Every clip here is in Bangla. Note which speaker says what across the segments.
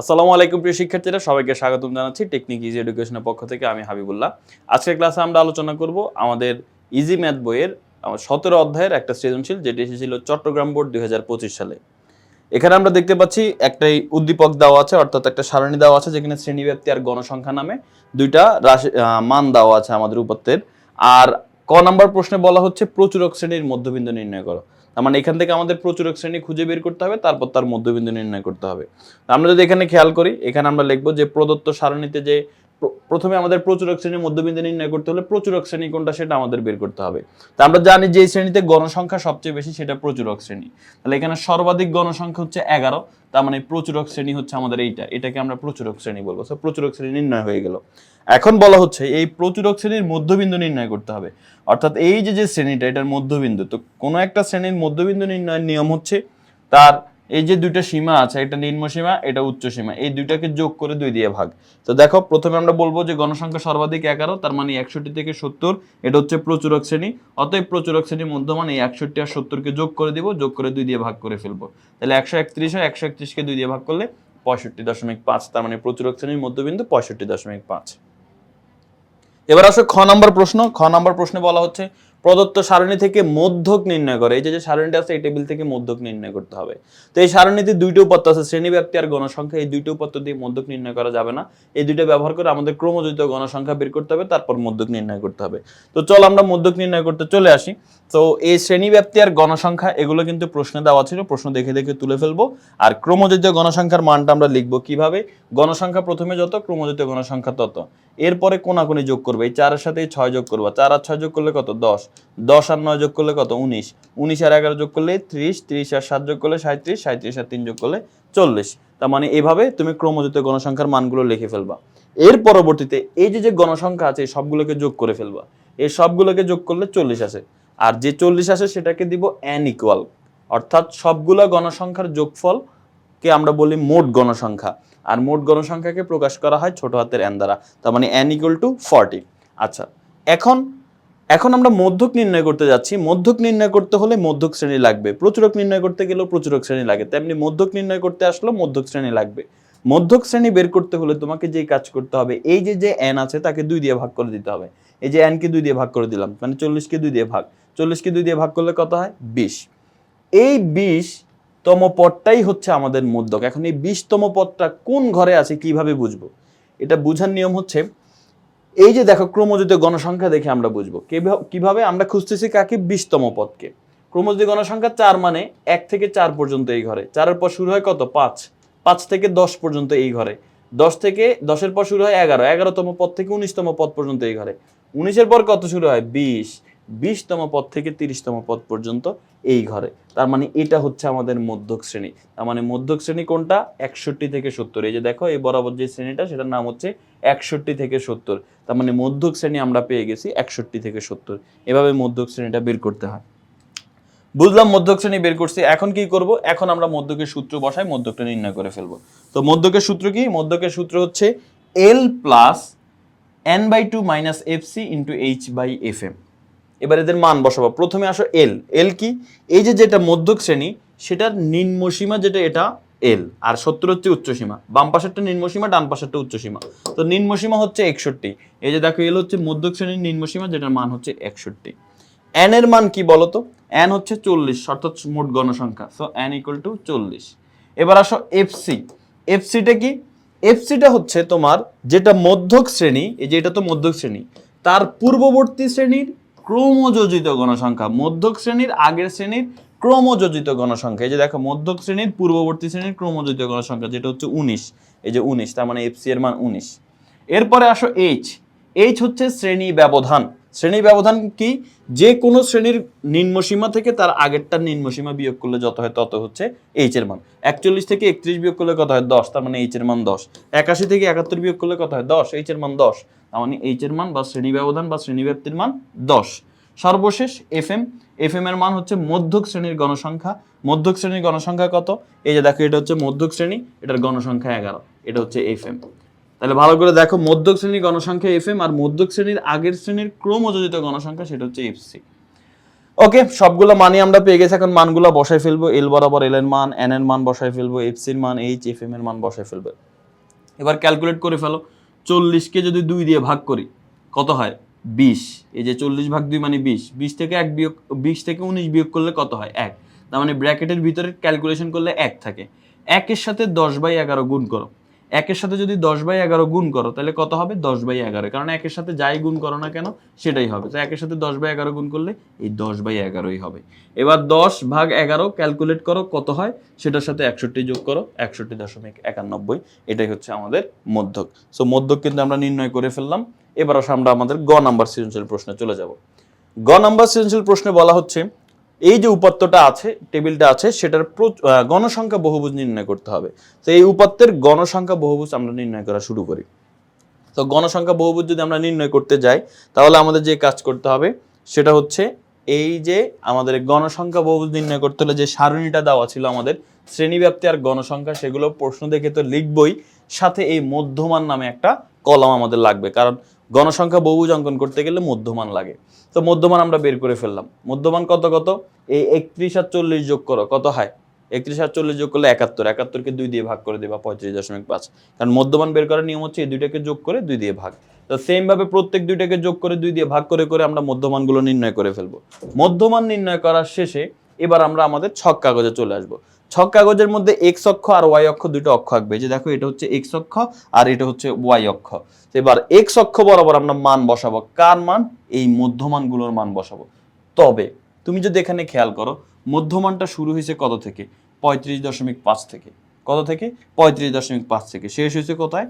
Speaker 1: আসসালামু আলাইকুম প্রিয় শিক্ষার্থীরা সবাইকে স্বাগতম জানাচ্ছি টেকনিক ইজি এডুকেশনের পক্ষ থেকে আমি হাবিবুল্লাহ আজকের ক্লাসে আমরা আলোচনা করব আমাদের ইজি ম্যাথ বইয়ের সতেরো অধ্যায়ের একটা সৃজনশীল যেটি এসেছিল চট্টগ্রাম বোর্ড দুই সালে এখানে আমরা দেখতে পাচ্ছি একটাই উদ্দীপক দেওয়া আছে অর্থাৎ একটা সারণী দেওয়া আছে যেখানে শ্রেণীব্যাপ্তি আর গণসংখ্যা নামে দুইটা রাশি মান দেওয়া আছে আমাদের উপত্যের আর ক নাম্বার প্রশ্নে বলা হচ্ছে প্রচুরক শ্রেণীর মধ্যবিন্দু নির্ণয় করো তার মানে এখান থেকে আমাদের প্রচুরক শ্রেণী খুঁজে বের করতে হবে তারপর তার মধ্যবিন্দু নির্ণয় করতে হবে আমরা যদি এখানে খেয়াল করি এখানে আমরা লিখবো যে প্রদত্ত সারণীতে যে প্রথমে আমাদের প্রচুরক শ্রেণীর মধ্যবিন্দু নির্ণয় করতে হলে প্রচুরক শ্রেণী কোনটা সেটা আমাদের বের করতে হবে তা আমরা জানি যে শ্রেণীতে গণসংখ্যা সবচেয়ে বেশি সেটা প্রচুরক শ্রেণী তাহলে এখানে সর্বাধিক গণসংখ্যা হচ্ছে এগারো তার মানে প্রচুরক শ্রেণী হচ্ছে আমাদের এইটা এটাকে আমরা প্রচুরক শ্রেণী বলবো সো প্রচুরক শ্রেণী নির্ণয় হয়ে গেল এখন বলা হচ্ছে এই প্রচুরক শ্রেণীর মধ্যবিন্দু নির্ণয় করতে হবে অর্থাৎ এই যে যে শ্রেণীটা এটার মধ্যবিন্দু তো কোনো একটা শ্রেণীর মধ্যবিন্দু নির্ণয়ের নিয়ম হচ্ছে তার এই যে দুইটা সীমা আছে একটা নিম্ন সীমা এটা উচ্চ সীমা এই দুইটাকে যোগ করে দুই দিয়ে ভাগ তো দেখো প্রথমে আমরা বলবো যে গণসংখ্যা সর্বাধিক এগারো তার মানে একষট্টি থেকে সত্তর এটা হচ্ছে প্রচুরক শ্রেণী অতএব প্রচুরক শ্রেণীর মধ্যমান এই একষট্টি আর সত্তরকে যোগ করে দিব যোগ করে দুই দিয়ে ভাগ করে ফেলবো তাহলে একশো একত্রিশ হয় একশো একত্রিশকে দুই দিয়ে ভাগ করলে পঁয়ষট্টি দশমিক পাঁচ তার মানে প্রচুরক শ্রেণীর মধ্যবিন্দু পঁয়ষট্টি দশমিক পাঁচ এবার আসো খ নম্বর প্রশ্ন খ নম্বর প্রশ্নে বলা হচ্ছে প্রদত্ত সারণী থেকে মধ্যক নির্ণয় করে এই যে সারণীটা আছে এই টেবিল থেকে মধ্যক নির্ণয় করতে হবে তো এই সারণীতে দুইটা উপাত্ত আছে শ্রেণীব্যাপ্তি আর গণসংখ্যা এই দুইটা উপাত্ত দিয়ে মধ্যক নির্ণয় করা যাবে না এই দুইটা ব্যবহার করে আমাদের ক্রমযুক্ত গণসংখ্যা বের করতে হবে তারপর মধ্যক নির্ণয় করতে হবে তো চল আমরা মধ্যক নির্ণয় করতে চলে আসি তো এই শ্রেণীব্যাপ্তি আর গণসংখ্যা এগুলো কিন্তু প্রশ্নে দেওয়া ছিল প্রশ্ন দেখে দেখে তুলে ফেলবো আর ক্রমযুক্ত গণসংখ্যার মানটা আমরা লিখবো কিভাবে গণসংখ্যা প্রথমে যত ক্রমযুক্ত গণসংখ্যা তত এরপরে কোনাকুনি যোগ করবে এই চারের সাথে ছয় যোগ করবো চার আর ছয় যোগ করলে কত দশ দশ আর নয় যোগ করলে কত উনিশ উনিশ আর এগারো যোগ করলে ত্রিশ ত্রিশ আর সাত যোগ করলে সাঁত্রিশ সাঁত্রিশ আর তিন যোগ করলে চল্লিশ তার মানে এভাবে তুমি ক্রমযুক্ত গণসংখ্যার মানগুলো লিখে ফেলবা এর পরবর্তীতে এই যে যে গণসংখ্যা আছে সবগুলোকে যোগ করে ফেলবা এই সবগুলোকে যোগ করলে চল্লিশ আসে আর যে চল্লিশ আসে সেটাকে দিব অ্যান ইকুয়াল অর্থাৎ সবগুলো গণসংখ্যার যোগফলকে আমরা বলি মোট গণসংখ্যা আর মোট গণসংখ্যাকে প্রকাশ করা হয় ছোট হাতের অ্যান দ্বারা তার মানে অ্যান ইকুয়াল টু ফর্টি আচ্ছা এখন এখন আমরা মধ্যক নির্ণয় করতে যাচ্ছি মধ্যক নির্ণয় করতে হলে মধ্যক শ্রেণী লাগবে প্রচুরক নির্ণয় করতে গেলেও প্রচুরক শ্রেণী লাগে তেমনি মধ্যক নির্ণয় করতে আসলেও মধ্যক শ্রেণী লাগবে মধ্যক শ্রেণী বের করতে হলে তোমাকে যে কাজ করতে হবে এই যে যে এন আছে তাকে দুই দিয়ে ভাগ করে দিতে হবে এই যে এনকে দুই দিয়ে ভাগ করে দিলাম মানে চল্লিশকে দুই দিয়ে ভাগ চল্লিশকে দুই দিয়ে ভাগ করলে কত হয় বিশ এই তম পদটাই হচ্ছে আমাদের মধ্যক এখন এই বিশতম পদটা কোন ঘরে আছে কিভাবে বুঝবো এটা বুঝার নিয়ম হচ্ছে এই যে দেখো ক্রমজিত গণসংখ্যা দেখে আমরা বুঝবো কিভাবে আমরা খুঁজতেছি কাকে বিশতম পদকে ক্রমজিত গণসংখ্যা চার মানে এক থেকে চার পর্যন্ত এই ঘরে চারের পর শুরু হয় কত পাঁচ পাঁচ থেকে দশ পর্যন্ত এই ঘরে দশ থেকে দশের পর শুরু হয় এগারো এগারোতম পদ থেকে উনিশতম পদ পর্যন্ত এই ঘরে উনিশের পর কত শুরু হয় বিশ বিশতম পদ থেকে তিরিশতম পদ পর্যন্ত এই ঘরে তার মানে এটা হচ্ছে আমাদের মধ্যক শ্রেণী তার মানে মধ্যক শ্রেণী কোনটা একষট্টি থেকে সত্তর এই যে দেখো এই বরাবর যে শ্রেণীটা সেটার নাম হচ্ছে একষট্টি থেকে সত্তর তার মানে মধ্যক শ্রেণী আমরা পেয়ে গেছি একষট্টি থেকে সত্তর এভাবে মধ্যক শ্রেণীটা বের করতে হয় বুঝলাম মধ্যক শ্রেণী বের করছি এখন কি করব এখন আমরা মধ্যকের সূত্র বসাই মধ্যকটা নির্ণয় করে ফেলবো তো মধ্যকের সূত্র কি মধ্যকের সূত্র হচ্ছে L plus N by two minus F C into H by F M এবার এদের মান বসাবো প্রথমে আসো এল এল কি এই যে যেটা মধ্যক শ্রেণী সেটার নিম্নসীমা যেটা এটা এল আর সত্তর হচ্ছে উচ্চসীমা বাম পাশেরটা নিম্নসীমা ডান পাশেরটা উচ্চসীমা তো নিম্নসীমা হচ্ছে একষট্টি এই যে দেখো এল হচ্ছে মধ্যক শ্রেণীর নিম্নসীমা যেটার মান হচ্ছে একষট্টি এন এর মান কি বলতো এন হচ্ছে চল্লিশ অর্থাৎ মোট গণসংখ্যা সো এন ইকুয়াল টু চল্লিশ এবার আসো এফসি এফসিটা কি এফসিটা হচ্ছে তোমার যেটা মধ্যক শ্রেণী এই যে এটা তো মধ্যক শ্রেণী তার পূর্ববর্তী শ্রেণীর ক্রমযোজিত গণসংখ্যা মধ্যক শ্রেণীর আগের শ্রেণীর ক্রমযোজিত গণসংখ্যা এই যে দেখো মধ্যক শ্রেণীর পূর্ববর্তী শ্রেণীর ক্রমযোজিত গণসংখ্যা যেটা হচ্ছে উনিশ এই যে উনিশ তার মানে এফসি এর মান উনিশ এরপরে আসো এইচ এইচ হচ্ছে শ্রেণী ব্যবধান শ্রেণী ব্যবধান কি যে কোনো শ্রেণীর নিম্নসীমা থেকে তার আগেরটার নিম্নসীমা বিয়োগ করলে যত হয় তত হচ্ছে এইচ এর মান একচল্লিশ থেকে একত্রিশ বিয়োগ করলে কত হয় দশ তার মানে এইচ এর মান দশ একাশি থেকে একাত্তর বিয়োগ করলে কত হয় দশ এইচ এর মান দশ তার মানে এইচ এর মান বা শ্রেণী ব্যবধান বা শ্রেণীব্যাপ্তির মান দশ সর্বশেষ এফ এম এফ এম এর মান হচ্ছে মধ্যক শ্রেণীর গণসংখ্যা মধ্যক শ্রেণীর গণসংখ্যা কত এই যে দেখো এটা হচ্ছে মধ্যক শ্রেণী এটার গণসংখ্যা এগারো এটা হচ্ছে এফ এম তাহলে ভালো করে দেখো মধ্যক শ্রেণীর গণসংখ্যা এফ এম আর মধ্যক শ্রেণীর আগের শ্রেণীর ক্রমযোজিত গণসংখ্যা সেটা হচ্ছে এফ সি ওকে সবগুলো মানই আমরা পেয়ে গেছি এখন মানগুলো বসায় ফেলবো এল বরাবর এল এর মান এন এর মান বসায় ফেলবো এফ সির মান এইচ এফ এম এর মান বসায় ফেলবো এবার ক্যালকুলেট করে ফেলো চল্লিশকে যদি দুই দিয়ে ভাগ করি কত হয় বিশ এই যে চল্লিশ ভাগ দুই মানে বিশ বিশ থেকে এক বিয়োগ বিশ থেকে উনিশ বিয়োগ করলে কত হয় এক তার মানে ব্র্যাকেটের ভিতরে ক্যালকুলেশন করলে এক থাকে একের সাথে দশ বাই এগারো গুণ করো একের সাথে যদি দশ বাই এগারো গুণ করো তাহলে কত হবে দশ বাই এগারো কারণ একের সাথে যাই গুণ করো না কেন সেটাই হবে তো একের সাথে দশ বাই এগারো গুণ করলে এই দশ বাই এগারোই হবে এবার দশ ভাগ এগারো ক্যালকুলেট করো কত হয় সেটার সাথে একষট্টি যোগ করো একষট্টি দশমিক একানব্বই এটাই হচ্ছে আমাদের মধ্যক সো মধ্যক কিন্তু আমরা নির্ণয় করে ফেললাম এবার আমরা আমাদের গ নাম্বার সৃজনশীল প্রশ্নে চলে যাব গ নাম্বার সৃজনশীল প্রশ্নে বলা হচ্ছে এই যে উপাত্তটা আছে টেবিলটা আছে সেটার গণসংখ্যা বহুভুজ নির্ণয় করতে হবে তো এই উপাত্তের গণসংখ্যা বহুভুজ আমরা নির্ণয় করা শুরু করি তো গণসংখ্যা বহুভুজ যদি আমরা নির্ণয় করতে যাই তাহলে আমাদের যে কাজ করতে হবে সেটা হচ্ছে এই যে আমাদের গণসংখ্যা বহুভুজ নির্ণয় করতে হলে যে সারণীটা দেওয়া ছিল আমাদের শ্রেণীব্যাপ্তি আর গণসংখ্যা সেগুলো প্রশ্ন দেখে তো লিখবই সাথে এই মধ্যমান নামে একটা কলম আমাদের লাগবে কারণ গণসংখ্যা বহুজ অঙ্কন করতে গেলে মধ্যমান লাগে তো মধ্যমান আমরা বের করে ফেললাম মধ্যমান কত কত এই একত্রিশ আর চল্লিশ যোগ করো কত হয় একত্রিশ আর চল্লিশ যোগ করলে একাত্তর একাত্তরকে দুই দিয়ে ভাগ করে দেবা পঁয়ত্রিশ দশমিক পাঁচ কারণ মধ্যমান বের করার নিয়ম হচ্ছে এই দুইটাকে যোগ করে দুই দিয়ে ভাগ তো সেমভাবে প্রত্যেক দুইটাকে যোগ করে দুই দিয়ে ভাগ করে করে আমরা মধ্যমানগুলো নির্ণয় করে ফেলবো মধ্যমান নির্ণয় করার শেষে এবার আমরা আমাদের ছক কাগজে চলে আসবো ছক কাগজের মধ্যে এক্স অক্ষ আর ওয়াই অক্ষ দুটো অক্ষ আঁকবে যে দেখো এটা হচ্ছে এক্স অক্ষ আর এটা হচ্ছে ওয়াই অক্ষ এবার এক্স অক্ষ বরাবর আমরা মান বসাবো কার মান এই মধ্যমানগুলোর মান বসাবো তবে তুমি যদি এখানে খেয়াল করো মধ্যমানটা শুরু হয়েছে কত থেকে পঁয়ত্রিশ দশমিক পাঁচ থেকে কত থেকে পঁয়ত্রিশ দশমিক পাঁচ থেকে শেষ হয়েছে কোথায়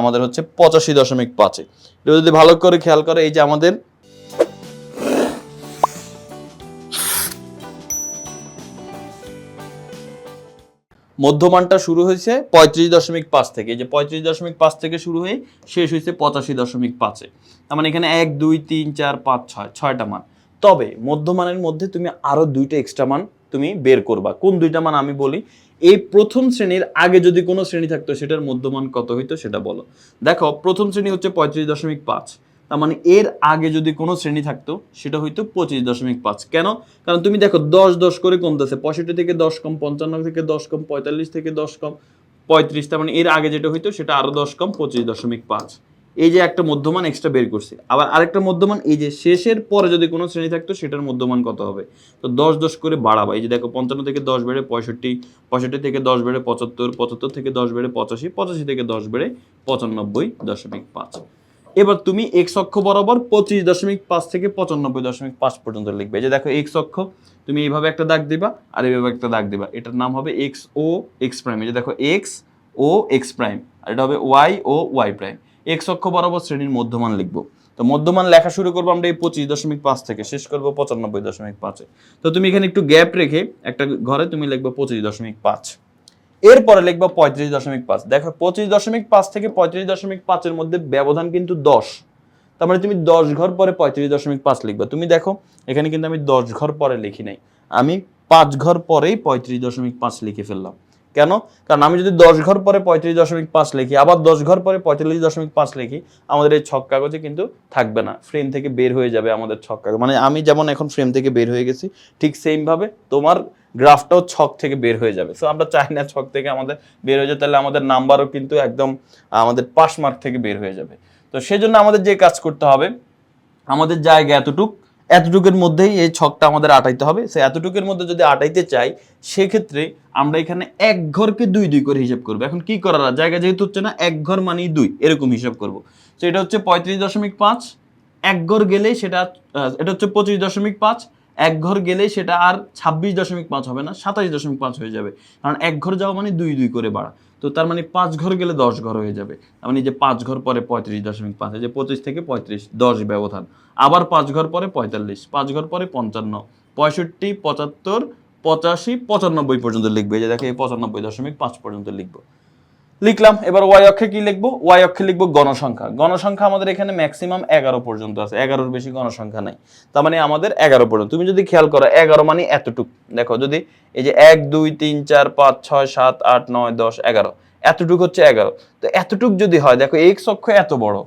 Speaker 1: আমাদের হচ্ছে পঁচাশি দশমিক পাঁচে যদি ভালো করে খেয়াল করো এই যে আমাদের মধ্যমানটা শুরু হয়েছে পঁয়ত্রিশ দশমিক পাঁচ থেকে যে পঁয়ত্রিশ দশমিক পাঁচ থেকে শুরু হয়ে শেষ হয়েছে পঁচাশি দশমিক পাঁচে তার মানে এখানে এক দুই তিন চার পাঁচ ছয় ছয়টা মান তবে মধ্যমানের মধ্যে তুমি আরও দুইটা এক্সট্রা মান তুমি বের করবা কোন দুইটা মান আমি বলি এই প্রথম শ্রেণীর আগে যদি কোনো শ্রেণী থাকতো সেটার মধ্যমান কত হইতো সেটা বলো দেখো প্রথম শ্রেণী হচ্ছে পঁয়ত্রিশ দশমিক পাঁচ তার মানে এর আগে যদি কোনো শ্রেণী থাকতো সেটা হইতো পঁচিশ দশমিক পাঁচ কেন কারণ তুমি দেখো দশ দশ করে কমতেছে পঁয়ষট্টি থেকে দশ কম পঞ্চান্ন থেকে দশ কম পঁয়তাল্লিশ থেকে দশ কম পঁয়ত্রিশ তার মানে এর আগে যেটা হইতো সেটা আরও দশ কম পঁচিশ দশমিক পাঁচ এই যে একটা মধ্যমান এক্সট্রা বের করছে আবার আরেকটা মধ্যমান এই যে শেষের পরে যদি কোনো শ্রেণী থাকতো সেটার মধ্যমান কত হবে তো দশ দশ করে বাড়াবা এই যে দেখো পঞ্চান্ন থেকে দশ বেড়ে পঁয়ষট্টি পঁয়ষট্টি থেকে দশ বেড়ে পঁচাত্তর পঁচাত্তর থেকে দশ বেড়ে পঁচাশি পঁচাশি থেকে দশ বেড়ে পঁচানব্বই দশমিক পাঁচ এবার তুমি এক্স অক্ষ বরাবর পঁচিশ দশমিক পাঁচ থেকে পঁচানব্বই দশমিক পাঁচ পর্যন্ত লিখবে যে দেখো এক্স অক্ষ তুমি এইভাবে একটা দাগ দিবা আর এইভাবে একটা দাগ দিবা এটার নাম হবে এক্স ও এক্স প্রাইম এই যে দেখো এক্স ও এক্স প্রাইম আর এটা হবে ওয়াই ও ওয়াই প্রাইম এক্স অক্ষ বরাবর শ্রেণীর মধ্যমান লিখবো তো মধ্যমান লেখা শুরু করবো আমরা এই পঁচিশ দশমিক পাঁচ থেকে শেষ করবো পঁচানব্বই দশমিক পাঁচে তো তুমি এখানে একটু গ্যাপ রেখে একটা ঘরে তুমি লিখবে পঁচিশ দশমিক পাঁচ এরপরে লিখবো পঁয়ত্রিশ দশমিক পাঁচ দেখো পঁচিশ দশমিক পাঁচ থেকে পঁয়ত্রিশ দশমিক পাঁচের মধ্যে ব্যবধান কিন্তু দশ তার মানে তুমি দশ ঘর পরে পঁয়ত্রিশ দশমিক পাঁচ লিখবে তুমি দেখো এখানে কিন্তু আমি দশ ঘর পরে লিখি নাই আমি পাঁচ ঘর পরেই পঁয়ত্রিশ দশমিক পাঁচ লিখে ফেললাম কেন কারণ আমি যদি দশ ঘর পরে পঁয়ত্রিশ দশমিক পাঁচ লিখি আবার দশ ঘর পরে পঁয়তাল্লিশ দশমিক পাঁচ লিখি আমাদের এই ছক কাগজে কিন্তু থাকবে না ফ্রেম থেকে বের হয়ে যাবে আমাদের ছক কাগজ মানে আমি যেমন এখন ফ্রেম থেকে বের হয়ে গেছি ঠিক সেমভাবে তোমার গ্রাফটাও ছক থেকে বের হয়ে যাবে সো আমরা চাই না ছক থেকে আমাদের বের হয়ে যায় তাহলে আমাদের নাম্বারও কিন্তু একদম আমাদের পাস মার্ক থেকে বের হয়ে যাবে তো সেজন্য আমাদের যে কাজ করতে হবে আমাদের জায়গা এতটুক এতটুকের মধ্যেই এই ছকটা আমাদের আটাইতে হবে সে এতটুকের মধ্যে যদি আটাইতে চাই সেক্ষেত্রে আমরা এখানে এক ঘরকে দুই দুই করে হিসাব করবো এখন কি করার জায়গা যেহেতু হচ্ছে না এক ঘর মানেই দুই এরকম হিসাব করব তো এটা হচ্ছে পঁয়ত্রিশ দশমিক পাঁচ এক ঘর গেলে সেটা এটা হচ্ছে পঁচিশ দশমিক পাঁচ এক ঘর গেলে সেটা আর ছাব্বিশ দশমিক পাঁচ হবে না সাতাশ দশমিক পাঁচ হয়ে যাবে কারণ এক ঘর যাওয়া মানে দুই দুই করে বাড়া তো তার মানে পাঁচ ঘর গেলে দশ ঘর হয়ে যাবে তার মানে যে পাঁচ ঘর পরে পঁয়ত্রিশ দশমিক পাঁচ যে পঁচিশ থেকে পঁয়ত্রিশ দশ ব্যবধান আবার পাঁচ ঘর পরে পঁয়তাল্লিশ পাঁচ ঘর পরে পঞ্চান্ন পঁয়ষট্টি পঁচাত্তর পঁচাশি পঁচানব্বই পর্যন্ত লিখবে যে দেখো এই পঁচানব্বই দশমিক পাঁচ পর্যন্ত লিখবো লিখলাম এবার ওয়াই অক্ষে কি লিখবো ওয়াই অক্ষে লিখবো গণসংখ্যা গণসংখ্যা আমাদের এখানে ম্যাক্সিমাম এগারো পর্যন্ত আছে এগারোর বেশি গণসংখ্যা নাই তার মানে আমাদের এগারো পর্যন্ত তুমি যদি খেয়াল করো এগারো মানে এতটুক দেখো যদি এই যে এক দুই তিন চার পাঁচ ছয় সাত আট নয় দশ এগারো এতটুক হচ্ছে এগারো তো এতটুক যদি হয় দেখো এক অক্ষ এত বড়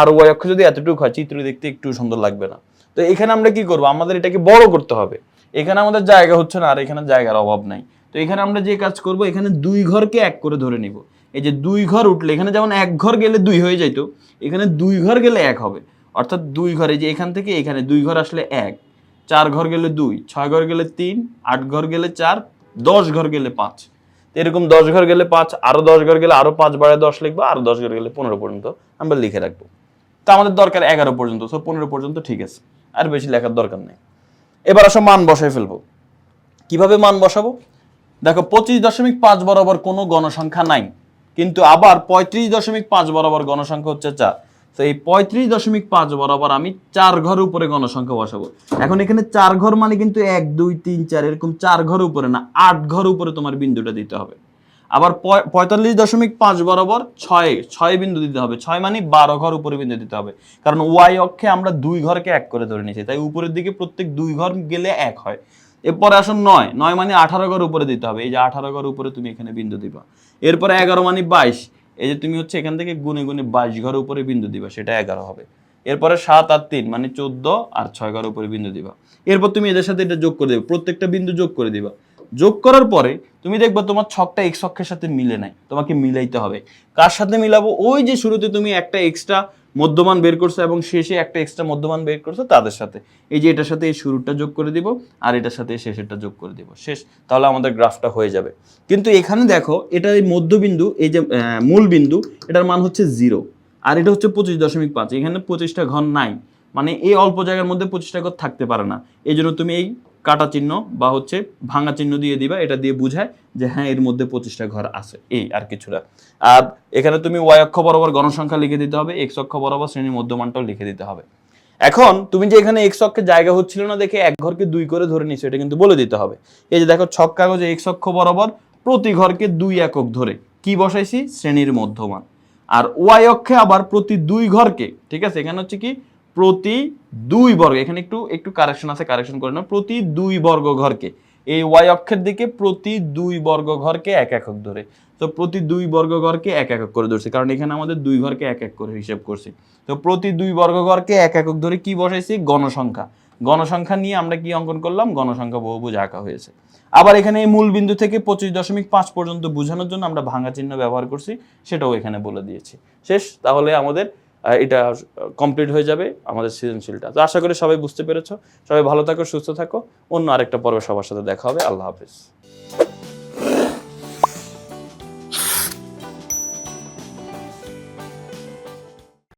Speaker 1: আর ওয়াই অক্ষ যদি এতটুক হয় চিত্র দেখতে একটু সুন্দর লাগবে না তো এখানে আমরা কি করবো আমাদের এটাকে বড় করতে হবে এখানে আমাদের জায়গা হচ্ছে না আর এখানে জায়গার অভাব নাই তো এখানে আমরা যে কাজ করব এখানে দুই ঘরকে এক করে ধরে নিব এই যে দুই ঘর উঠলে এখানে যেমন এক ঘর গেলে দুই হয়ে যাইত এখানে দুই ঘর গেলে এক হবে অর্থাৎ দুই ঘরে যে এখান থেকে এখানে দুই ঘর আসলে এক চার ঘর গেলে দুই ছয় ঘর গেলে তিন আট ঘর গেলে চার দশ ঘর গেলে পাঁচ এরকম দশ ঘর গেলে পাঁচ আরও দশ ঘর গেলে আরও পাঁচ বারে দশ লিখবো আরও দশ ঘর গেলে পনেরো পর্যন্ত আমরা লিখে রাখবো তো আমাদের দরকার এগারো পর্যন্ত সব পনেরো পর্যন্ত ঠিক আছে আর বেশি লেখার দরকার নেই এবার আসো মান বসায় ফেলবো কিভাবে মান বসাবো দেখো পঁচিশ দশমিক পাঁচ বরাবর কোনো গণসংখ্যা নাই কিন্তু আবার পঁয়ত্রিশ দশমিক পাঁচ বরাবর গণসংখ্যা হচ্ছে চার তো এই পঁয়ত্রিশ দশমিক পাঁচ বরাবর আমি চার ঘর উপরে গণসংখ্যা বসাবো এখন এখানে চার ঘর মানে কিন্তু এক দুই তিন চার এরকম চার ঘর উপরে না আট ঘর উপরে তোমার বিন্দুটা দিতে হবে আবার পঁয়তাল্লিশ দশমিক পাঁচ বরাবর ছয় ছয় বিন্দু দিতে হবে ছয় মানে বারো ঘর উপরে বিন্দু দিতে হবে কারণ ওয়াই অক্ষে আমরা দুই ঘরকে এক করে ধরে নিয়েছি তাই উপরের দিকে প্রত্যেক দুই ঘর গেলে এক হয় এরপরে আসুন নয় নয় মানে আঠারো ঘর উপরে দিতে হবে এই যে আঠারো ঘর উপরে তুমি এখানে বিন্দু দিবা এরপরে এগারো মানে বাইশ এই যে তুমি হচ্ছে এখান থেকে গুনে গুনে বাইশ ঘর উপরে বিন্দু দিবা সেটা এগারো হবে এরপরে সাত আর তিন মানে চোদ্দ আর ছয় ঘর উপরে বিন্দু দিবা এরপর তুমি এদের সাথে এটা যোগ করে দেবে প্রত্যেকটা বিন্দু যোগ করে দিবা যোগ করার পরে তুমি দেখবে তোমার ছকটা এক্স অক্ষের সাথে মিলে নাই তোমাকে মিলাইতে হবে কার সাথে মিলাবো ওই যে শুরুতে তুমি একটা এক্সট্রা মধ্যমান বের করছে এবং শেষে একটা এক্সট্রা মধ্যমান বের করছে তাদের সাথে এই যে এটার সাথে এই শুরুটা যোগ করে দিব আর এটার সাথে শেষেরটা যোগ করে দিব শেষ তাহলে আমাদের গ্রাফটা হয়ে যাবে কিন্তু এখানে দেখো এটা এই মধ্যবিন্দু এই যে মূল বিন্দু এটার মান হচ্ছে জিরো আর এটা হচ্ছে পঁচিশ দশমিক পাঁচ এখানে পঁচিশটা ঘন নাই মানে এই অল্প জায়গার মধ্যে পঁচিশটা ঘর থাকতে পারে না এই জন্য তুমি এই কাটা চিহ্ন বা হচ্ছে ভাঙা চিহ্ন দিয়ে দিবা এটা দিয়ে বুঝায় যে হ্যাঁ এর মধ্যে পঁচিশটা ঘর আছে এই আর কিছুটা আর এখানে তুমি ওয়াই অক্ষ বরাবর গণসংখ্যা লিখে দিতে হবে এক্স অক্ষ বরাবর শ্রেণীর মধ্যমানটাও লিখে দিতে হবে এখন তুমি যে এখানে এক্স অক্ষে জায়গা হচ্ছিল না দেখে এক ঘরকে দুই করে ধরে নিছো এটা কিন্তু বলে দিতে হবে এই যে দেখো ছক কাগজে এক্স অক্ষ বরাবর প্রতি ঘরকে দুই একক ধরে কি বসাইছি শ্রেণীর মধ্যমান আর ওয়াই অক্ষে আবার প্রতি দুই ঘরকে ঠিক আছে এখানে হচ্ছে কি প্রতি দুই বর্গ এখানে একটু একটু কারেকশন আছে কারেকশন করে নাও প্রতি দুই বর্গ ঘরকে এই ওয়াই অক্ষের দিকে প্রতি দুই বর্গ ঘরকে এক একক ধরে তো প্রতি দুই বর্গ ঘরকে এক একক করে ধরছি কারণ এখানে আমাদের দুই ঘরকে এক এক করে হিসেব করছি তো প্রতি দুই বর্গ ঘরকে এক একক ধরে কি বসাইছি গণসংখ্যা গণসংখ্যা নিয়ে আমরা কি অঙ্কন করলাম গণসংখ্যা বহু বুঝে আঁকা হয়েছে আবার এখানে এই মূল বিন্দু থেকে পঁচিশ দশমিক পাঁচ পর্যন্ত বোঝানোর জন্য আমরা ভাঙা চিহ্ন ব্যবহার করছি সেটাও এখানে বলে দিয়েছি শেষ তাহলে আমাদের এটা কমপ্লিট হয়ে যাবে আমাদের সৃজনশীলটা তো আশা করি সবাই বুঝতে পেরেছ সবাই ভালো থাকো সুস্থ থাকো অন্য আরেকটা পর্বে সবার সাথে দেখা হবে আল্লাহ হাফিজ